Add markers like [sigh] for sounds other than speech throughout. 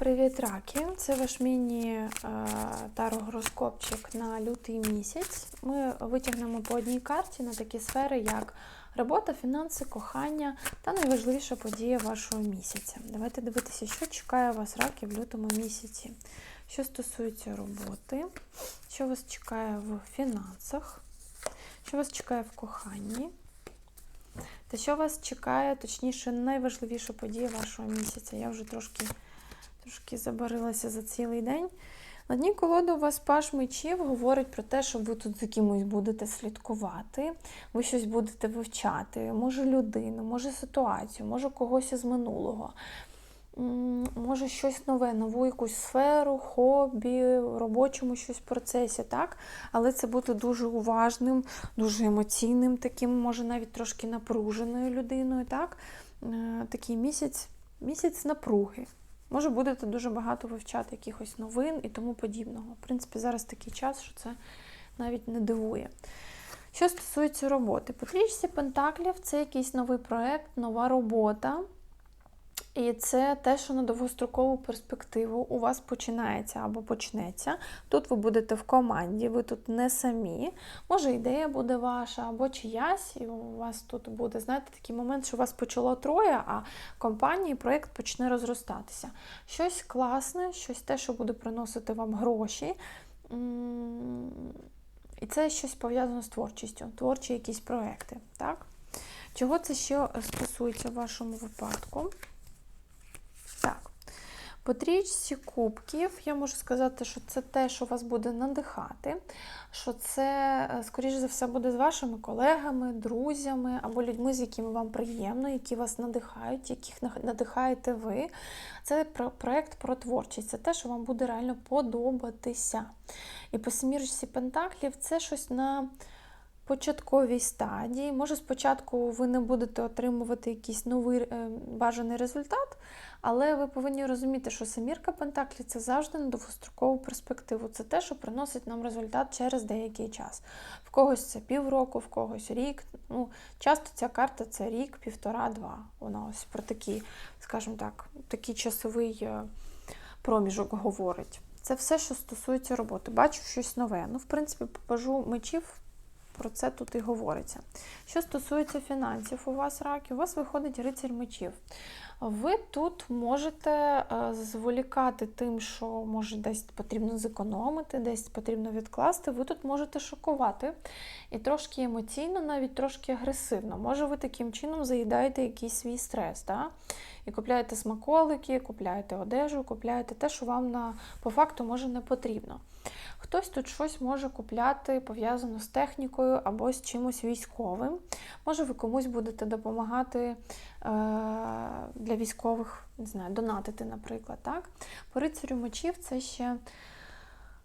Привіт, раки! Це ваш міні-тарогороскопчик на лютий місяць. Ми витягнемо по одній карті на такі сфери, як робота, фінанси, кохання та найважливіша подія вашого місяця. Давайте дивитися, що чекає вас раки в лютому місяці. Що стосується роботи, що вас чекає в фінансах, що вас чекає в коханні. Та що вас чекає, точніше, найважливіша подія вашого місяця. Я вже трошки трошки забарилася за цілий день. На дні колоди у вас паш мечів говорить про те, що ви тут за кимось будете слідкувати, ви щось будете вивчати, може людину, може ситуацію, може когось із минулого. Може щось нове, нову якусь сферу, хобі, робочому щось процесі, так? Але це бути дуже уважним, дуже емоційним, таким, може навіть трошки напруженою людиною. так? Е, такий місяць, місяць напруги. Може, будете дуже багато вивчати якихось новин і тому подібного. В принципі, зараз такий час, що це навіть не дивує. Що стосується роботи, Потрічці Пентаклів це якийсь новий проект, нова робота. І це те, що на довгострокову перспективу у вас починається або почнеться. Тут ви будете в команді, ви тут не самі. Може, ідея буде ваша, або чиясь, і у вас тут буде, знаєте, такий момент, що вас почало троє, а компанії проєкт почне розростатися. Щось класне, щось те, що буде приносити вам гроші. І це щось пов'язане з творчістю, творчі якісь проекти. так? Чого це ще стосується в вашому випадку? По трічці кубків я можу сказати, що це те, що вас буде надихати, що це, е, скоріш за все, буде з вашими колегами, друзями або людьми, з якими вам приємно, які вас надихають, яких надихаєте ви. Це проєкт про творчість, це те, що вам буде реально подобатися. І по смірчці Пентаклів це щось на початковій стадії. Може, спочатку ви не будете отримувати якийсь новий е, бажаний результат, але ви повинні розуміти, що самірка Пентаклі це завжди на довгострокову перспективу. Це те, що приносить нам результат через деякий час. В когось це півроку, в когось рік. Ну, Часто ця карта це рік, півтора-два. Вона ось про такий, скажімо так, такий часовий е, проміжок говорить. Це все, що стосується роботи. Бачу щось нове. Ну, в принципі, покажу мечів про це тут і говориться. Що стосується фінансів, у вас раки, у вас виходить рицарь мечів. Ви тут можете е, зволікати тим, що може десь потрібно зекономити, десь потрібно відкласти. Ви тут можете шокувати і трошки емоційно, навіть трошки агресивно. Може, ви таким чином заїдаєте якийсь свій стрес. Да? І купляєте смаколики, купляєте одежу, купляєте те, що вам на, по факту може не потрібно. Хтось тут щось може купляти пов'язано з технікою або з чимось військовим. Може, ви комусь будете допомагати е, для військових, не знаю, донатити, наприклад. так? По рицарю мечів це ще.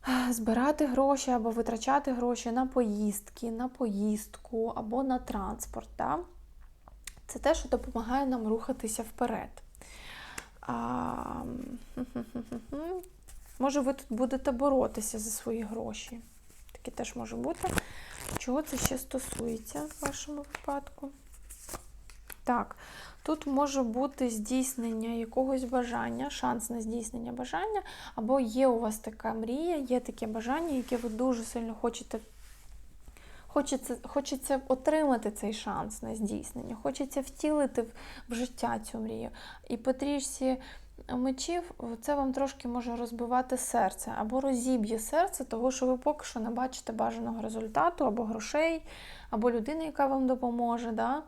Е, збирати гроші або витрачати гроші на поїздки, на поїздку або на транспорт. Да? Це те, що допомагає нам рухатися вперед. А... [laughs] Може, ви тут будете боротися за свої гроші. Таке теж може бути. Чого це ще стосується в вашому випадку? Так, тут може бути здійснення якогось бажання, шанс на здійснення бажання, або є у вас така мрія, є таке бажання, яке ви дуже сильно хочете. Хочеться хочеться отримати цей шанс на здійснення, хочеться втілити в, в життя цю мрію. І по трішці мечів це вам трошки може розбивати серце або розіб'є серце, того що ви поки що не бачите бажаного результату, або грошей, або людини, яка вам допоможе. Да?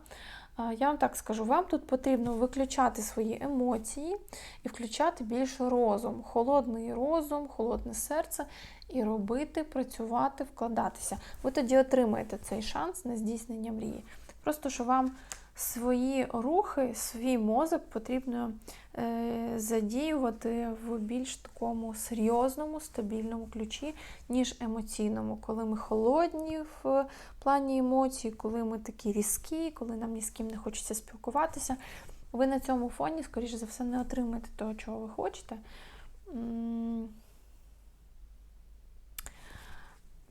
Я вам так скажу, вам тут потрібно виключати свої емоції і включати більше розум, холодний розум, холодне серце, і робити, працювати, вкладатися. Ви тоді отримаєте цей шанс на здійснення мрії. Просто що вам свої рухи, свій мозок потрібно е, задіювати в більш такому серйозному, стабільному ключі, ніж емоційному, коли ми холодні в плані емоцій, коли ми такі різкі, коли нам ні з ким не хочеться спілкуватися. Ви на цьому фоні, скоріш за все, не отримаєте того, чого ви хочете.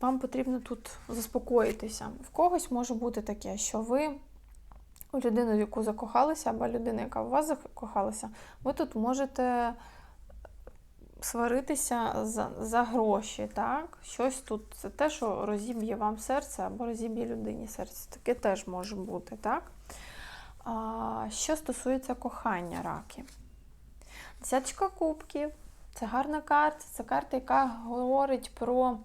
Вам потрібно тут заспокоїтися. В когось може бути таке, що ви людину, в яку закохалися, або людина, яка в вас закохалася, ви тут можете сваритися за, за гроші, так? Щось тут це те, що розіб'є вам серце або розіб'є людині серце. Таке теж може бути, так? А, Що стосується кохання раки. Десяточка кубків. Це гарна карта, це карта, яка говорить про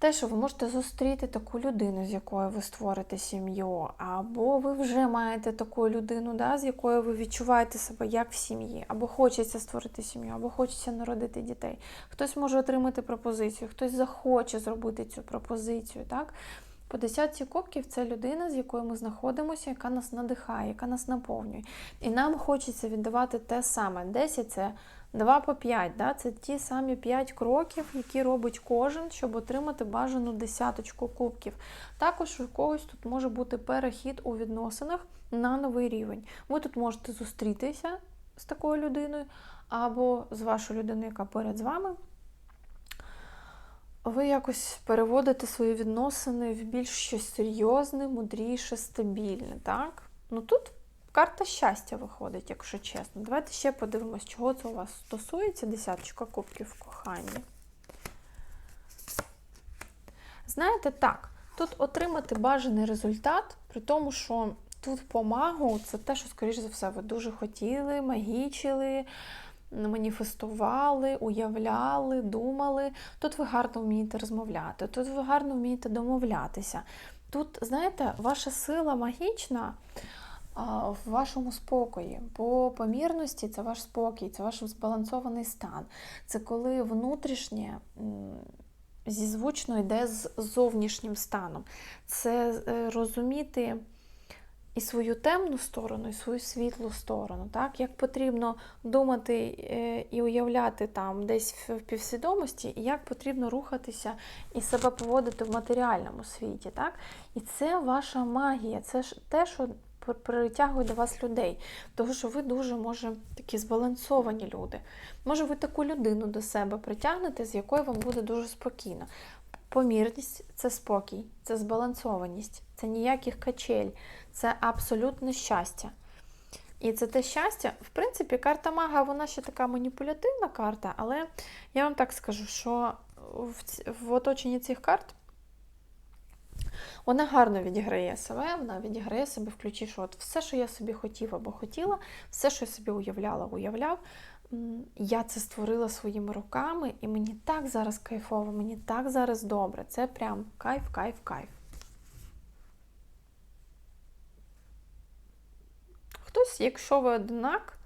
те, що ви можете зустріти таку людину, з якою ви створите сім'ю, або ви вже маєте таку людину, да, з якою ви відчуваєте себе як в сім'ї, або хочеться створити сім'ю, або хочеться народити дітей. Хтось може отримати пропозицію, хтось захоче зробити цю пропозицію. так? По десятці кубків це людина, з якою ми знаходимося, яка нас надихає, яка нас наповнює. І нам хочеться віддавати те саме. 10 це 2 по 5. Да? Це ті самі 5 кроків, які робить кожен, щоб отримати бажану десяточку кубків. Також у когось тут може бути перехід у відносинах на новий рівень. Ви тут можете зустрітися з такою людиною, або з вашою людиною, яка поряд з вами. Ви якось переводите свої відносини в більш щось серйозне, мудріше, стабільне. так? Ну тут карта щастя виходить, якщо чесно. Давайте ще подивимось, чого це у вас стосується десяточка кубків в коханні. Знаєте, так, тут отримати бажаний результат, при тому, що тут помагу це те, що, скоріш за все, ви дуже хотіли, магічили маніфестували, уявляли, думали. Тут ви гарно вмієте розмовляти, тут ви гарно вмієте домовлятися. Тут, знаєте, ваша сила магічна в вашому спокої. По помірності це ваш спокій, це ваш збалансований стан. Це коли внутрішнє. Зізвучно йде з зовнішнім станом. Це е, розуміти і свою темну сторону, і свою світлу сторону. Так? Як потрібно думати е, і уявляти там десь в півсвідомості, і як потрібно рухатися і себе поводити в матеріальному світі. Так? І це ваша магія, це те, що притягує до вас людей. Тому що ви дуже, може, такі збалансовані люди. Може, ви таку людину до себе притягнете, з якою вам буде дуже спокійно. Помірність це спокій, це збалансованість, це ніяких качель, це абсолютне щастя. І це те щастя, в принципі, карта мага, вона ще така маніпулятивна карта, але я вам так скажу, що в, в оточенні цих карт вона гарно відіграє себе, вона відіграє себе в ключі, що от все, що я собі хотів або хотіла, все, що я собі уявляла, уявляв, я це створила своїми руками, і мені так зараз кайфово, мені так зараз добре. Це прям кайф, кайф, кайф. Хтось, якщо ви одинак,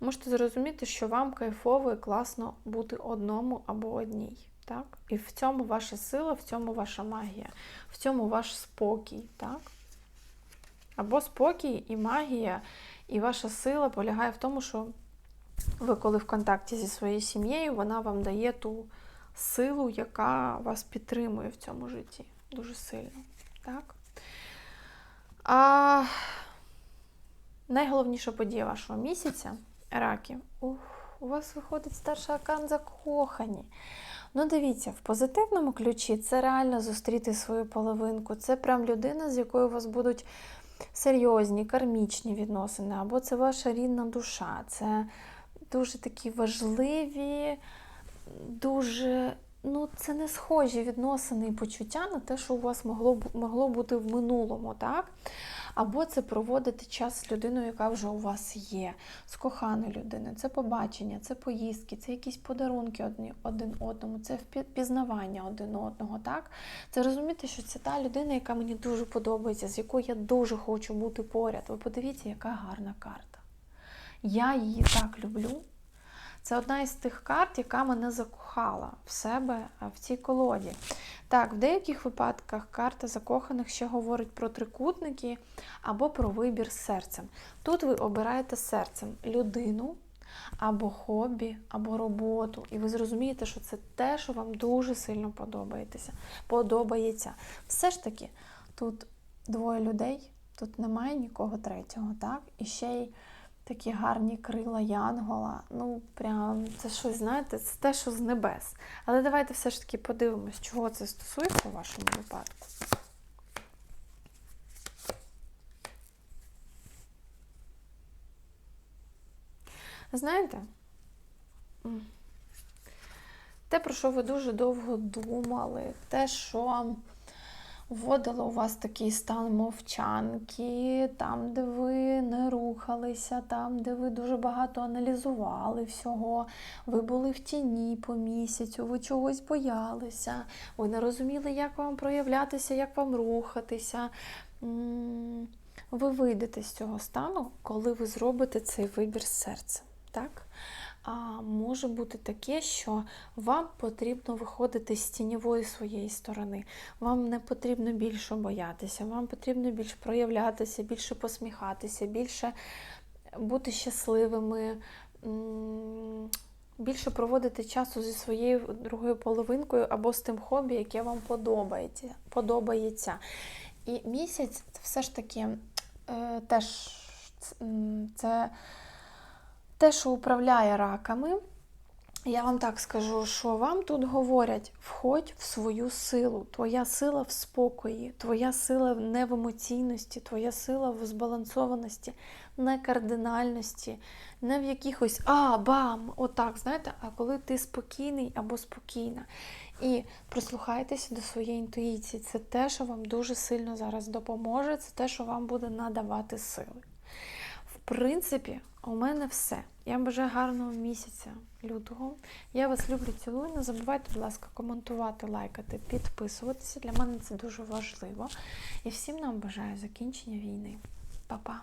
можете зрозуміти, що вам кайфово і класно бути одному або одній. Так? І в цьому ваша сила, в цьому ваша магія, в цьому ваш спокій. Так? Або спокій і магія, і ваша сила полягає в тому, що ви, коли в контакті зі своєю сім'єю, вона вам дає ту силу, яка вас підтримує в цьому житті. Дуже сильно. Так? А найголовніша подія вашого місяця раки. Ух, у вас виходить старша акан закохані. Ну, дивіться, в позитивному ключі це реально зустріти свою половинку. Це прям людина, з якою у вас будуть серйозні, кармічні відносини, або це ваша рідна душа. Це дуже такі важливі, дуже, ну, це не схожі відносини і почуття на те, що у вас могло могло бути в минулому. так? Або це проводити час з людиною, яка вже у вас є, з коханою людиною. Це побачення, це поїздки, це якісь подарунки одні, один одному, це впізнавання один одного. так? Це розуміти, що це та людина, яка мені дуже подобається, з якою я дуже хочу бути поряд. Ви подивіться, яка гарна карта. Я її так люблю. Це одна із тих карт, яка мене закохала в себе в цій колоді. Так, в деяких випадках карта закоханих ще говорить про трикутники або про вибір серцем. Тут ви обираєте серцем людину, або хобі, або роботу. І ви зрозумієте, що це те, що вам дуже сильно подобається. подобається. Все ж таки, тут двоє людей, тут немає нікого третього. так? І ще й такі гарні крила Янгола. Ну, прям це щось, знаєте, це те, що з небес. Але давайте все ж таки подивимось, чого це стосується у вашому випадку. Знаєте, те, про що ви дуже довго думали, те, що вводило у вас такий стан мовчанки, там, де ви не рухалися, там, де ви дуже багато аналізували всього, ви були в тіні по місяцю, ви чогось боялися, ви не розуміли, як вам проявлятися, як вам рухатися. Ви вийдете з цього стану, коли ви зробите цей вибір серцем. Так? А може бути таке, що вам потрібно виходити з тіньової своєї сторони. Вам не потрібно більше боятися, вам потрібно більше проявлятися, більше посміхатися, більше бути щасливими, більше проводити часу зі своєю другою половинкою або з тим хобі, яке вам подобається. подобається. І місяць це все ж таки е, теж це те, що управляє раками. Я вам так скажу, що вам тут говорять: входь в свою силу. Твоя сила в спокої, твоя сила не в емоційності, твоя сила в збалансованості, не кардинальності, не в якихось а, бам, отак, знаєте, а коли ти спокійний або спокійна. І прислухайтеся до своєї інтуїції. Це те, що вам дуже сильно зараз допоможе, це те, що вам буде надавати сили. Принципі, у мене все. Я бажаю гарного місяця лютого. Я вас люблю, цілую. Не забувайте, будь ласка, коментувати, лайкати, підписуватися. Для мене це дуже важливо. І всім нам бажаю закінчення війни. Па-па!